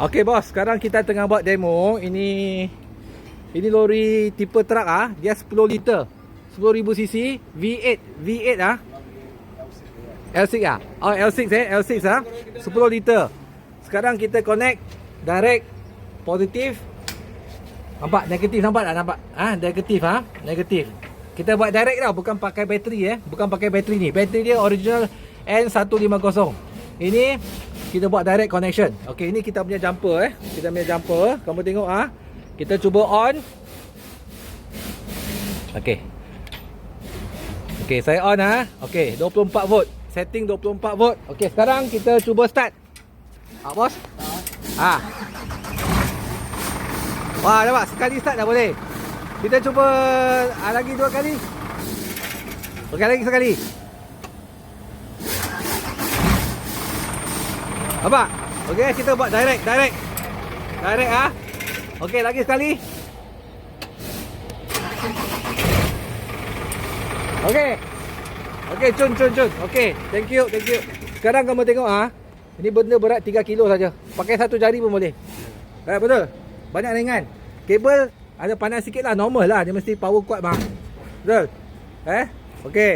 Okey bos, sekarang kita tengah buat demo. Ini ini lori tipe truk ah, dia 10 liter. 10,000 cc, V8, V8 ah. L6 ah. Oh L6 eh, L6 ah. 10 liter. Sekarang kita connect direct positif. Nampak negatif nampak tak nampak? Ah, negatif ah, negatif. Kita buat direct tau, bukan pakai bateri eh. Bukan pakai bateri ni. Bateri dia original N150. Ini kita buat direct connection. Okey, ini kita punya jumper eh. Kita punya jumper. Kamu tengok ah. Kita cuba on. Okey. Okey, saya on ah. Okey, 24 volt. Setting 24 volt. Okey, sekarang kita cuba start. Ah, bos. Ah. Wah, nampak sekali start dah boleh. Kita cuba ah, lagi dua kali. Okey, lagi sekali. Nampak? Okey, kita buat direct, direct. Direct ah. Okey, lagi sekali. Okey. Okey, cun cun cun. Okey, thank you, thank you. Sekarang kamu tengok ah. Ini benda berat 3 kilo saja. Pakai satu jari pun boleh. Eh, betul. Banyak ringan. Kabel ada panas sikit lah. Normal lah. Dia mesti power kuat bang. Betul? Eh? Okey.